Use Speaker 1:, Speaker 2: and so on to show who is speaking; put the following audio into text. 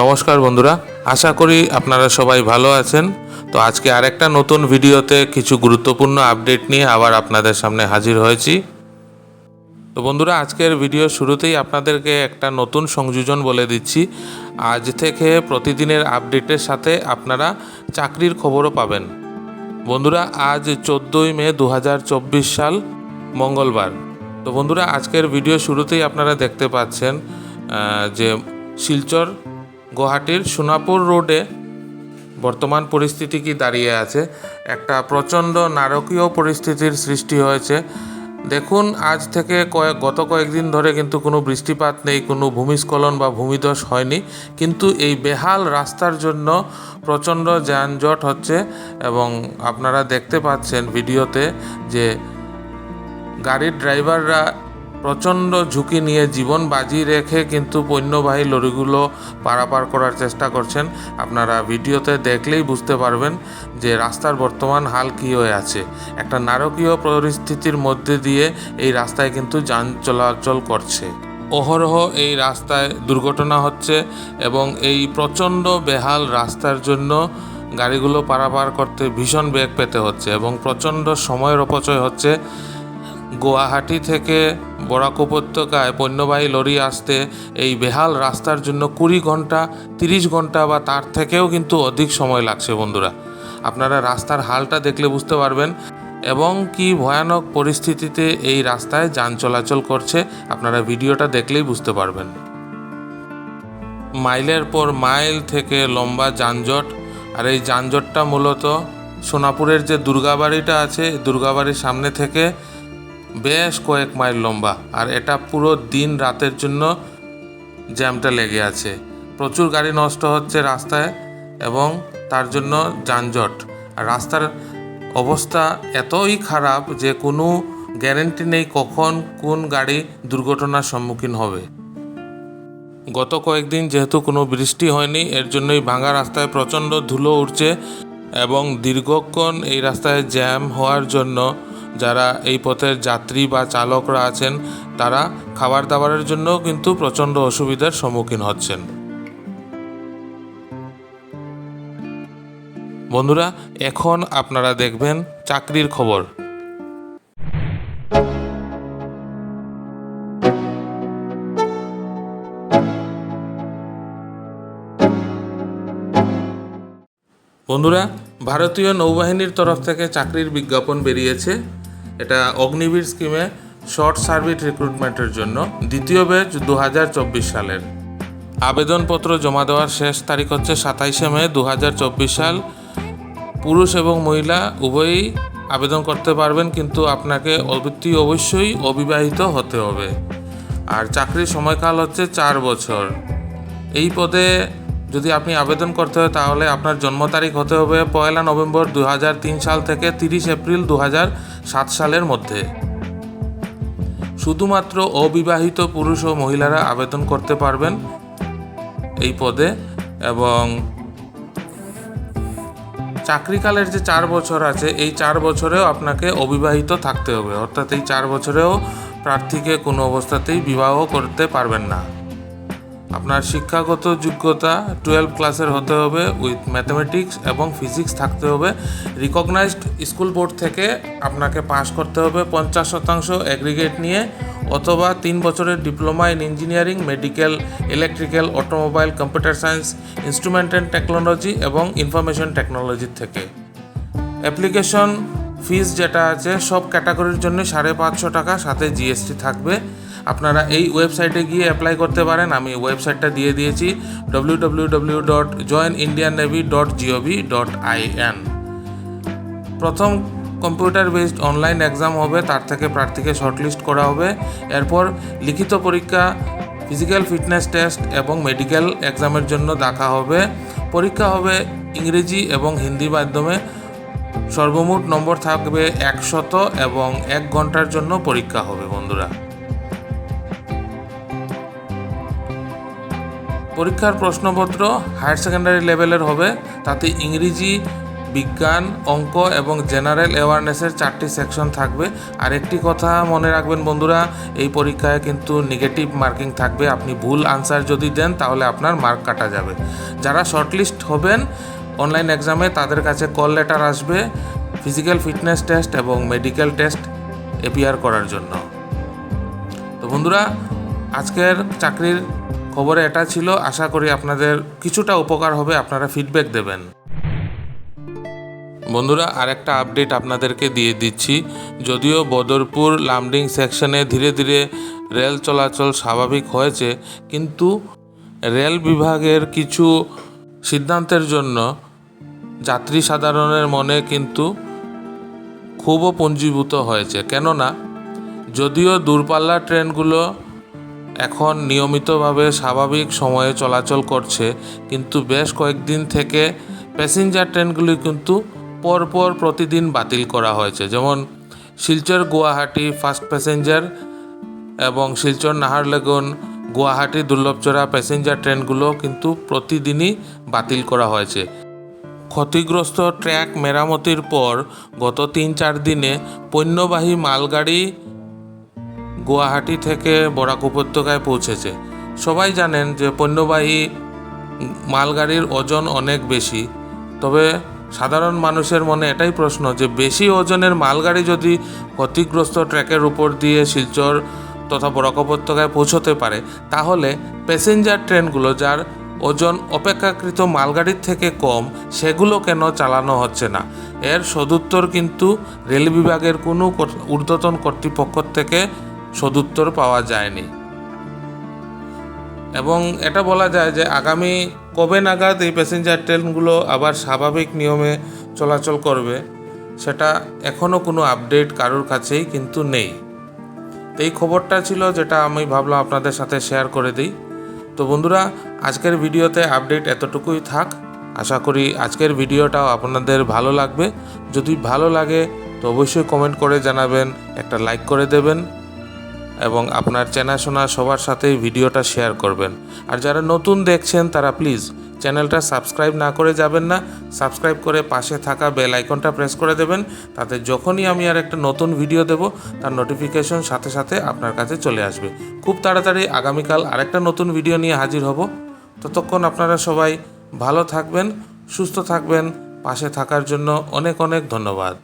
Speaker 1: নমস্কার বন্ধুরা, আশা করি আপনারা সবাই ভালো আছেন। তো আজকে আরেকটা নতুন ভিডিওতে কিছু গুরুত্বপূর্ণ আপডেট নিয়ে আবার আপনাদের সামনে হাজির হয়েছি। তো বন্ধুরা, আজকের ভিডিও শুরুতেই আপনাদেরকে একটা নতুন সংযোজন বলে দিচ্ছি। আজ থেকে প্রতিদিনের আপডেটের সাথে আপনারা চাকরির খবরও পাবেন। বন্ধুরা, আজ চোদ্দোই মে দু হাজার চব্বিশ সাল, মঙ্গলবার। তো বন্ধুরা, আজকের ভিডিও শুরুতেই আপনারা দেখতে পাচ্ছেন যে শিলচর গুয়াহাটির সোনাপুর রোডে বর্তমান পরিস্থিতি কি দাঁড়িয়ে আছে? একটা প্রচণ্ড নারকীয় পরিস্থিতির সৃষ্টি হয়েছে। দেখুন, আজ থেকে কয়েক, গত কয়েকদিন ধরে কিন্তু কোনো বৃষ্টিপাত নেই, কোনো ভূমিস্খলন বা ভূমিধস হয়নি। কিন্তু এই বেহাল রাস্তার জন্য প্রচণ্ড যানজট হচ্ছে এবং আপনারা দেখতে পাচ্ছেন ভিডিওতে যে গাড়ির ড্রাইভাররা প্রচণ্ড ঝুঁকি নিয়ে জীবন বাজি রেখে কিন্তু পণ্যবাহী লরিগুলো পারাপার করার চেষ্টা করছেন। আপনারা ভিডিওতে দেখলেই বুঝতে পারবেন যে রাস্তার বর্তমান হাল কী হয়ে আছে। একটা নারকীয় পরিস্থিতির মধ্যে দিয়ে এই রাস্তায় কিন্তু যান চলাচল করছে। অহরহ এই রাস্তায় দুর্ঘটনা হচ্ছে এবং এই প্রচণ্ড বেহাল রাস্তার জন্য গাড়িগুলো পারাপার করতে ভীষণ বেগ পেতে হচ্ছে এবং প্রচণ্ড সময়ের অপচয় হচ্ছে। গুয়াহাটি থেকে বরাক উপত্যকায় পণ্যবাহী লরি আসতে এই বেহাল রাস্তার জন্য কুড়ি ঘণ্টা, তিরিশ ঘণ্টা বা তার থেকেও কিন্তু অধিক সময় লাগছে বন্ধুরা। আপনারা রাস্তার হালটা দেখলে বুঝতে পারবেন এবং কি ভয়ানক পরিস্থিতিতে এই রাস্তায় যান চলাচল করছে আপনারা ভিডিওটা দেখলেই বুঝতে পারবেন। মাইলের পর মাইল থেকে লম্বা যানজট, আর এই যানজটটা মূলত সোনাপুরের যে দুর্গাবাড়িটা আছে, দুর্গাবাড়ির সামনে থেকে বেশ কয়েক মাইল লম্বা, আর এটা পুরো দিন রাতের জন্য জ্যামটা লেগে আছে। প্রচুর গাড়ি নষ্ট হচ্ছে রাস্তায় এবং তার জন্য যানজট। আর রাস্তার অবস্থা এতই খারাপ যে কোনো গ্যারেন্টি নেই কখন কোন গাড়ি দুর্ঘটনার সম্মুখীন হবে। গত কয়েকদিন যেহেতু কোনো বৃষ্টি হয়নি, এর জন্যই ভাঙা রাস্তায় প্রচণ্ড ধুলো উঠছে এবং দীর্ঘক্ষণ এই রাস্তায় জ্যাম হওয়ার জন্য যারা এই পথের যাত্রী বা চালকরা আছেন, তারা খাবার দাবারের জন্য কিন্তু প্রচণ্ড অসুবিধার সম্মুখীন হচ্ছেন। বন্ধুরা, এখন আপনারা দেখবেন চাকরির খবর। বন্ধুরা, ভারতীয় নৌবাহিনীর তরফ থেকে চাকরির বিজ্ঞাপন বেরিয়েছে। এটা অগ্নিবীর স্কিমে শর্ট সার্ভিস রিক্রুটমেন্টের জন্য। দ্বিতীয় ব্যাচ দু হাজার চব্বিশ সালের। আবেদনপত্র জমা দেওয়ার শেষ তারিখ হচ্ছে সাতাইশে মে দু হাজার চব্বিশ সাল। পুরুষ এবং মহিলা উভয়ই আবেদন করতে পারবেন, কিন্তু আপনাকে অতি অবশ্যই অবিবাহিত হতে হবে। আর চাকরির সময়কাল হচ্ছে চার বছর। এই পদে যদি আপনি আবেদন করতে হয় তাহলে আপনার জন্ম তারিখ হতে হবে পয়লা নভেম্বর দু হাজার তিন সাল থেকে তিরিশ এপ্রিল দু হাজার সাত সালের মধ্যে। শুধুমাত্র অবিবাহিত পুরুষ ও মহিলারা আবেদন করতে পারবেন এই পদে এবং চাকরিকালের যে চার বছর আছে, এই চার বছরেও আপনাকে অবিবাহিত থাকতে হবে। অর্থাৎ এই চার বছরেও প্রার্থীকে কোনো অবস্থাতেই বিবাহ করতে পারবেন না। আপনার শিক্ষাগত যোগ্যতা টুয়েলভ ক্লাসের হতে হবে উইথ ম্যাথামেটিক্স এবং ফিজিক্স থাকতে হবে। রিকগনাইজড স্কুল বোর্ড থেকে আপনাকে পাস করতে হবে পঞ্চাশ শতাংশ অ্যাগ্রিগেট নিয়ে, অথবা তিন বছরের diploma in engineering medical electrical automobile computer science instrument and technology এবং ইনফরমেশন টেকনোলজি থেকে। অ্যাপ্লিকেশন ফিস যেটা আছে, সব ক্যাটাগরির জন্য সাড়ে পাঁচশো টাকা, সাথে জিএসটি থাকবে। আপনারা এই ওয়েবসাইটে গিয়ে অ্যাপ্লাই করতে পারেন। আমি ওয়েবসাইটটা দিয়ে দিয়েছি W W W dot join Indian navy dot G O V dot I N প্রথম কম্পিউটার বেসড অনলাইন এক্সাম হবে, তার থেকে প্রার্থীকে শর্টলিস্ট করা হবে। এরপর লিখিত পরীক্ষা ফিজিক্যাল ফিটনেস টেস্ট এবং মেডিকেল এক্সামের জন্য দেখা হবে। পরীক্ষা হবে ইংরেজি এবং হিন্দি মাধ্যমে। সর্বমোট নম্বর থাকবে একশত এবং এক ঘণ্টার জন্য পরীক্ষা হবে বন্ধুরা। পরীক্ষার প্রশ্নপত্র হায়ার সেকেন্ডারি লেভেলের হবে, তাতে ইংরেজি, বিজ্ঞান, অঙ্ক এবং জেনারেল অ্যাওয়ারনেসের চারটি সেকশন থাকবে। আর একটি কথা মনে রাখবেন বন্ধুরা, এই পরীক্ষায় কিন্তু নেগেটিভ মার্কিং থাকবে। আপনি ভুল আনসার যদি দেন, তাহলে আপনার মার্ক কাটা যাবে। যারা শর্টলিস্ট হবেন অনলাইন এক্সামে তাদের কাছে কল লেটার আসবে ফিজিক্যাল ফিটনেস টেস্ট এবং মেডিকেল টেস্ট এপিয়ার করার জন্য। তো বন্ধুরা, আজকের চাকরির খবরে এটা ছিল, আশা করি আপনাদের কিছুটা উপকার হবে, আপনারা ফিডব্যাক দেবেন। বন্ধুরা, আরেকটা আপডেট আপনাদেরকে দিয়ে দিচ্ছি। যদিও বদরপুর লামডিং সেকশনে ধীরে ধীরে রেল চলাচল স্বাভাবিক হয়েছে, কিন্তু রেল বিভাগের কিছু সিদ্ধান্তের জন্য যাত্রী সাধারণের মনে কিন্তু খুবও পুঞ্জীভূত হয়েছে। কেননা, যদিও দূরপাল্লার ট্রেনগুলো এখন নিয়মিতভাবে স্বাভাবিক সময়ে চলাচল করছে, কিন্তু বেশ কয়েকদিন থেকে প্যাসেঞ্জার ট্রেনগুলি কিন্তু পরপর প্রতিদিন বাতিল করা হয়েছে। যেমন শিলচর গুয়াহাটি ফার্স্ট প্যাসেঞ্জার এবং শিলচর নাহারলেগুন গুয়াহাটি দুর্লভচড়া প্যাসেঞ্জার ট্রেনগুলো কিন্তু প্রতিদিনই বাতিল করা হয়েছে। ক্ষতিগ্রস্ত ট্র্যাক মেরামতির পর গত তিন চার দিনে পণ্যবাহী মালগাড়ি গুয়াহাটি থেকে বরাক উপত্যকায় পৌঁছেছে। সবাই জানেন যে পণ্যবাহী মালগাড়ির ওজন অনেক বেশি। তবে সাধারণ মানুষের মনে এটাই প্রশ্ন যে, বেশি ওজনের মালগাড়ি যদি ক্ষতিগ্রস্ত ট্র্যাকের উপর দিয়ে শিলচর তথা বরাক উপত্যকায় পৌঁছতে পারে, তাহলে প্যাসেঞ্জার ট্রেনগুলো যার ওজন অপেক্ষাকৃত মালগাড়ির থেকে কম, সেগুলো কেন চালানো হচ্ছে না? এর সদুত্তর কিন্তু রেল বিভাগের কোনো ঊর্ধ্বতন কর্তৃপক্ষ থেকে সদুত্তর পাওয়া যায়নি। এবং এটা বলা যায় যে আগামী কবে নাগাদ এই প্যাসেঞ্জার ট্রেনগুলো আবার স্বাভাবিক নিয়মে চলাচল করবে, সেটা এখনও কোনো আপডেট কারোর কাছেই কিন্তু নেই। এই খবরটা ছিল যেটা আমি ভাবলাম আপনাদের সাথে শেয়ার করে দিই। তো বন্ধুরা, আজকের ভিডিওতে আপডেট এতটুকুই থাক। আশা করি আজকের ভিডিওটাও আপনাদের ভালো লাগবে। যদি ভালো লাগে, তো অবশ্যই কমেন্ট করে জানাবেন, একটা লাইক করে দেবেন। এবং আপনার চেনাশোনা সবার সাথে ভিডিওটা শেয়ার করবেন। আর যারা নতুন দেখছেন তারা প্লিজ চ্যানেলটা সাবস্ক্রাইব না করে যাবেন না, সাবস্ক্রাইব করে পাশে থাকা বেল আইকনটা প্রেস করে দেবেন, তাতে যখনই আমি আর একটা নতুন ভিডিও দেব, তার নোটিফিকেশন সাথে সাথে আপনার কাছে চলে আসবে। খুব তাড়াতাড়ি আগামীকাল আরেকটা নতুন ভিডিও নিয়ে হাজির হব। ততক্ষণ আপনারা সবাই ভালো থাকবেন, সুস্থ থাকবেন, পাশে থাকার জন্য অনেক অনেক ধন্যবাদ।